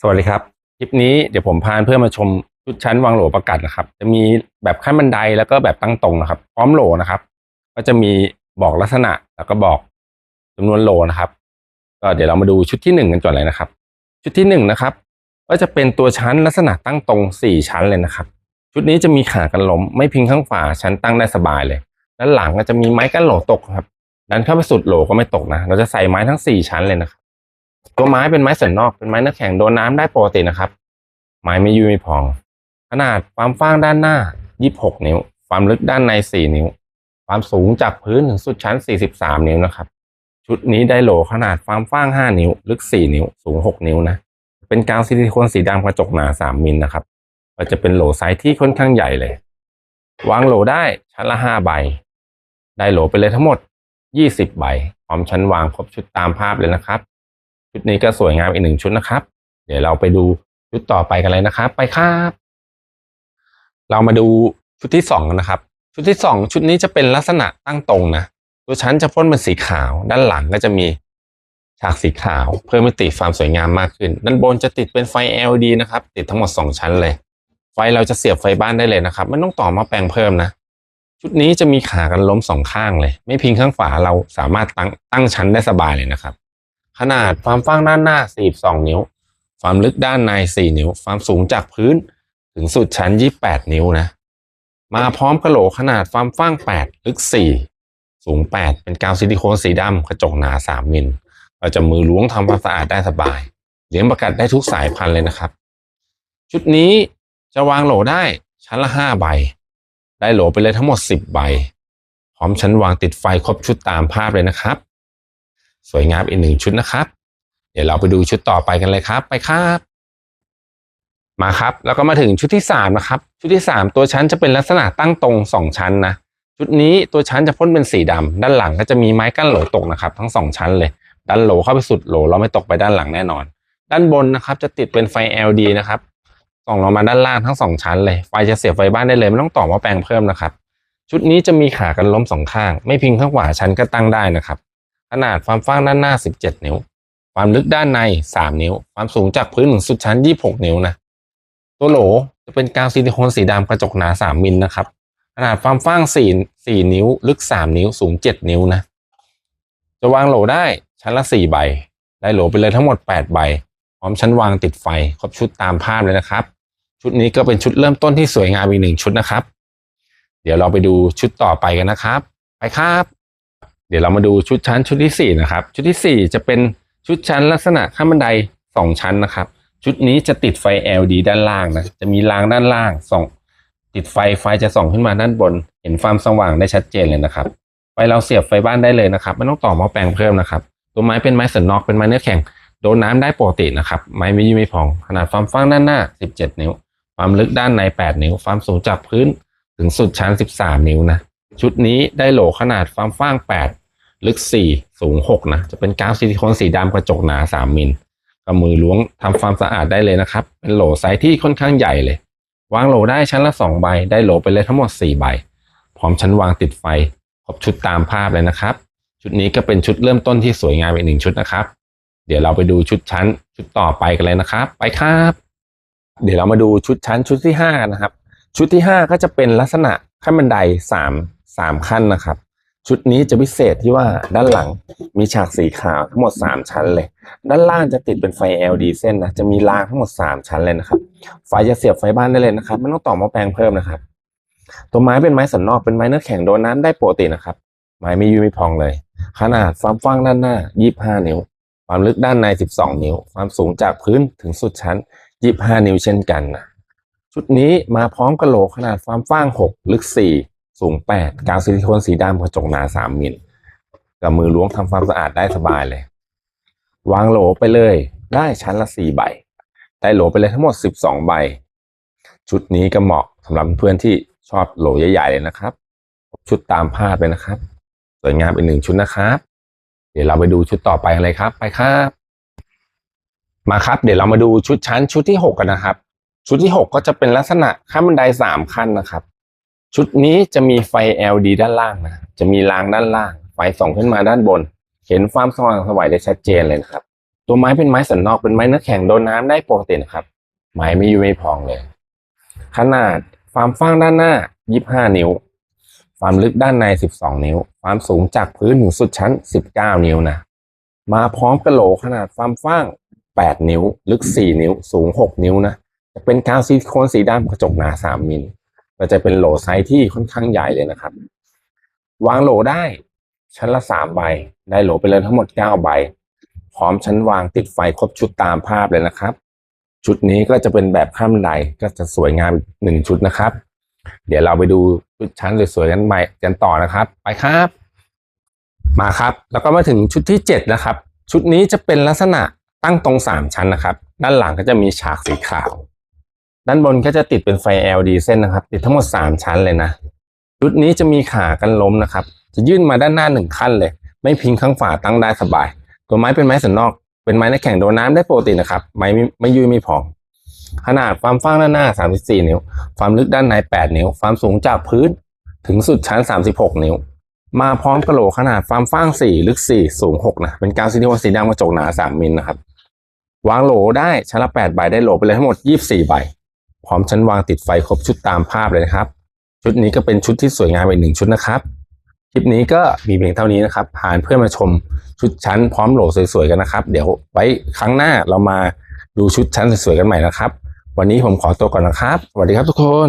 สวัสดีครับ คลิปนี้เดี๋ยวผมพาเพื่อนมาชมชุดชั้นวางโหลประกัดนะครับ จะมีแบบขั้นบันไดแล้วก็แบบตั้งตรงนะครับ พร้อมโหลนะครับ ก็จะมีบอกลักษณะแล้วก็บอกจำนวนโหลนะครับ ก็เดี๋ยวเรามาดูชุดที่หนึ่งกันก่อนเลยนะครับ ชุดที่หนึ่งนะครับก็จะเป็นตัวชั้นลักษณะตั้งตรงสี่ชั้นเลยนะครับ ชุดนี้จะมีขากันล้มไม่พิงข้างฝาชั้นตั้งได้สบายเลยด้านหลังก็จะมีไม้กั้นโหลตกครับดันเข้าไปสุดโหลก็ไม่ตกนะ เราจะใส่ไม้ทั้งสี่ชั้นเลยนะครับ ตัวไม้เป็นไม้สันนอกเป็นไม้นื้อแข็งโดนน้ำได้ปกตินะครับ ไม้ไม่ยุยไม่พอง ขนาดความฟ้างด้านหน้า 26 นิ้ว ความลึกด้านใน 4 นิ้ว ความสูงจากพื้นถึงสุดชั้น 43 นิ้วนะครับ ชุดนี้ได้โหลขนาดความฟ้าง 5 นิ้ว ลึก 4 นิ้ว สูง 6 นิ้วนะ เป็นกาวซิลิโคนสีดำกระจกหนา 3 มิลนะครับก็จะเป็นโหลไซส์ที่ค่อนข้างใหญ่เลย วางโหลได้ชั้นละ 5 ใบ ได้โหลไปเลยทั้งหมด 20 ใบ พร้อมชั้นวางครบชุดตามภาพเลยนะครับ ชุดนี้ก็สวยงามอีกหนึ่งชุดนะครับ เดี๋ยวเราไปดูชุดต่อไปกันเลยนะครับ ไปครับ เรามาดูชุดที่สองกันนะครับ ชุดที่สองชุดนี้จะเป็นลักษณะตั้งตรงนะตัวชั้นจะพ่นเป็นสีขาว ด้านหลังก็จะมีฉากสีขาว เพิ่มมิติความสวยงามมากขึ้น ด้านบนจะติดเป็นไฟ LED นะครับ ติดทั้งหมดสองชั้นเลย ไฟเราจะเสียบไฟบ้านได้เลยนะครับไม่ต้องต่อมาแปลงเพิ่มนะ ชุดนี้จะมีขากันล้มสองข้างเลย ไม่พิงข้างฝาเราสามารถตั้งตั้งชั้นได้สบายเลยนะครับ ขนาดความฟ้างด้านหน้า 42 นิ้ว ความลึกด้านใน 4 นิ้ว ความสูงจากพื้นถึงสุดชั้น 28 นิ้วนะ มาพร้อมกระโหลกขนาดความฟ้าง 8 ลึก 4 สูง 8 เป็นกาวซิลิโคนสีดำกระจกหนา 3 มิล เราจะมือล้วงทำความสะอาดได้สบาย เลี้ยงประกัดได้ทุกสายพันธุ์เลยนะครับ ชุดนี้จะวางโหลได้ชั้นละ 5 ใบ ได้โหลไปเลยทั้งหมด 10 ใบ พร้อมชั้นวางติดไฟครบชุดตามภาพเลยนะครับ สวยงามอีกหนึ่งชุดนะครับ เดี๋ยวเราไปดูชุดต่อไปกันเลยครับ ไปครับ มาครับ แล้วก็มาถึงชุดที่สามนะครับ ชุดที่สามตัวชั้นจะเป็นลักษณะตั้งตรงสองชั้นนะชุดนี้ตัวชั้นจะพ่นเป็นสีดำด้านหลังก็จะมีไม้กั้นโหลตกนะครับ ทั้งสองชั้นเลย ด้านโหลเข้าไปสุดโหลเราไม่ตกไปด้านหลังแน่นอน ด้านบนนะครับ จะติดเป็นไฟ LED นะครับส่องลงมาด้านล่างทั้งสองชั้นเลยไฟจะเสียบไฟบ้านได้เลยไม่ต้องต่อหมาแปลงเพิ่มนะครับ ชุดนี้จะมีขากันล้มสองข้าง ไม่พิงข้างขวาชั้นก็ตั้งได้นะครับ ขนาดความฟ้างด้านหน้า 17 นิ้ว ความลึกด้านใน 3 นิ้ว ความสูงจากพื้นถึงสุดชั้น 26 นิ้วนะ ตัวโหลจะเป็นกาวซิลิโคนสีดำกระจกหนา 3 มิลนะครับ ขนาดความฟ้าง 4 4 นิ้ว ลึก 3 นิ้ว สูง 7 นิ้วนะ จะวางโหลได้ชั้นละ 4 ใบ ได้โหลไปเลยทั้งหมด 8 ใบ พร้อมชั้นวางติดไฟ ครบชุดตามภาพเลยนะครับ ชุดนี้ก็เป็นชุดเริ่มต้นที่สวยงามอีกหนึ่งชุดนะครับ เดี๋ยวเราไปดูชุดต่อไปกันนะครับ ไปครับ เดี๋ยวเรามาดูชุดชั้นชุดที่สี่นะครับ ชุดที่สี่จะเป็นชุดชั้นลักษณะขั้นบันไดสองชั้นนะครับ ชุดนี้จะติดไฟ LED ด้านล่างนะจะมีรางด้านล่างส่องติดไฟไฟจะส่องขึ้นมาด้านบน เห็นความสว่างได้ชัดเจนเลยนะครับไฟเราเสียบไฟบ้านได้เลยนะครับไม่ต้องต่อหม้อแปลงเพิ่มนะครับ ตัวไม้เป็นไม้สันนอกเป็นไม้เนื้อแข็งโดนน้ำได้ปกตินะครับไม้ไม่ยุ่ยไม่พอง ขนาดความฟ้างด้านหน้า 17 นิ้ว ความลึกด้านใน 8 นิ้ว ความสูงจากพื้นถึงสุดชั้น 13 นิ้วนะ ชุดนี้ได้โหลขนาดความฟ้าง 8 ลึก 4 สูง 6 นะ จะเป็นกาวซิลิโคนสีดำกระจกหนา 3 มิลกับมือล้วงทำความสะอาดได้เลยนะครับ เป็นโหลไซส์ที่ค่อนข้างใหญ่เลย วางโหลได้ชั้นละ 2 ใบ ได้โหลไปเลยทั้งหมด 4 ใบ พร้อมชั้นวางติดไฟ ครบชุดตามภาพเลยนะครับ ชุดนี้ก็เป็นชุดเริ่มต้นที่สวยงามอีกหนึ่งชุดนะครับ เดี๋ยวเราไปดูชุดชั้นชุดต่อไปกันเลยนะครับ ไปครับ เดี๋ยวเรามาดูชุดชั้นชุดที่ห้านะครับ ชุดที่ห้าก็จะเป็นลักษณะขั้นบันไดสาม สามขั้นนะครับ ชุดนี้จะพิเศษที่ว่าด้านหลังมีฉากสีขาวทั้งหมดสามชั้นเลย ด้านล่างจะติดเป็นไฟ LED เส้นนะจะมีรางทั้งหมดสามชั้นเลยนะครับไฟจะเสียบไฟบ้านได้เลยนะครับไม่ต้องต่อหม้อแปลงเพิ่มนะครับ ตัวไม้เป็นไม้สันนอกเป็นไม้เนื้อแข็งโดนน้ำได้ปกตินะครับ ไม้ไม่ยุยไม่พองเลย ขนาดความกว้างด้านหน้า 25 นิ้ว ความลึกด้านใน 12 นิ้ว ความสูงจากพื้นถึงสุดชั้น 25 นิ้วเช่นกันนะชุดนี้มาพร้อมกระโหลกขนาดความกว้าง 6 ลึก 4 สูง 8 กาวซิลิโคนสีดำกระจกหนา 3 มิลกับมือล้วงทำความสะอาดได้สบายเลย วางโหลไปเลย ได้ชั้นละ 4 ใบ ได้โหลไปเลยทั้งหมด 12 ใบ ชุดนี้ก็เหมาะสำหรับเพื่อนที่ชอบโหลใหญ่ๆเลยนะครับ ชุดตามภาพเลยนะครับ สวยงามอีกหนึ่งชุดนะครับ เดี๋ยวเราไปดูชุดต่อไปกันเลยครับ ไปครับ มาครับ เดี๋ยวเรามาดูชุดชั้นชุดที่หกกันนะครับ ชุดที่หกก็จะเป็นลักษณะขั้นบันไดสามขั้นนะครับ ชุดนี้จะมีไฟ LED ด้านล่างนะ จะมีรางด้านล่าง ไฟส่องขึ้นมาด้านบน เห็นความสว่างสวัยได้ชัดเจนเลยนะครับ ตัวไม้เป็นไม้สันนอกเป็นไม้เนื้อแข็งโดนน้ำได้ปกตินะครับ ไม้ไม่ยุยไม่พองเลย ขนาดความฟ้างด้านหน้า 25 นิ้ว ความลึกด้านใน 12 นิ้ว ความสูงจากพื้นถึงสุดชั้น 19 นิ้วนะ มาพร้อมกระโหลขนาดความฟ้าง 8 นิ้ว ลึก 4 นิ้ว สูง 6 นิ้วนะ จะเป็นกาวซิลิโคนสีดำกระจกหนา 3 มิล ก็จะเป็นโหลไซส์ที่ค่อนข้างใหญ่เลยนะครับ วางโหลได้ชั้นละ3ใบ ได้โหลไปเลยทั้งหมด9ใบ พร้อมชั้นวางติดไฟครบชุดตามภาพเลยนะครับ ชุดนี้ก็จะเป็นแบบข้ามบันไดก็จะสวยงามหนึ่งชุดนะครับ เดี๋ยวเราไปดูชุดชั้นสวยๆกันใหม่กันต่อนะครับ ไปครับ มาครับ แล้วก็มาถึงชุดที่เจ็ดนะครับ ชุดนี้จะเป็นลักษณะตั้งตรงสามชั้นนะครับ ด้านหลังก็จะมีฉากสีขาว ด้านบนก็จะติดเป็นไฟ LED เส้นนะครับ ติดทั้งหมดสามชั้นเลยนะชุดนี้จะมีขากันล้มนะครับ จะยื่นมาด้านหน้าหนึ่งขั้นเลย ไม่พิงข้างฝาตั้งได้สบาย ตัวไม้เป็นไม้สันนอก เป็นไม้ในแข็งโดนน้ำได้ปกตินะครับ ไม้ไม่ไม่ยุ่ยไม่พองขนาดความฟ้างด้านหน้า 34 นิ้ว ความลึกด้านใน 8 นิ้ว ความสูงจากพื้นถึงสุดชั้น 36 นิ้ว มาพร้อมกระโหลกขนาดความฟ้าง 4 ลึก 4 สูง 6 นะ เป็นกาวซิลิโคนสีดำกระจกหนา 3 มิลนะครับ วางโหลได้ชั้นละ 8 ใบได้โหลไปเลยทั้งหมด 24 ใบ พร้อมชั้นวางติดไฟครบชุดตามภาพเลยนะครับ ชุดนี้ก็เป็นชุดที่สวยงามอีกหนึ่งชุดนะครับคลิปนี้ก็มีเพียงเท่านี้นะครับผ่านเพื่อนมาชมชุดชั้นพร้อมโหลสวยๆกันนะครับ เดี๋ยวไว้ครั้งหน้าเรามาดูชุดชั้นสวยๆกันใหม่นะครับ วันนี้ผมขอตัวก่อนนะครับสวัสดีครับทุกคน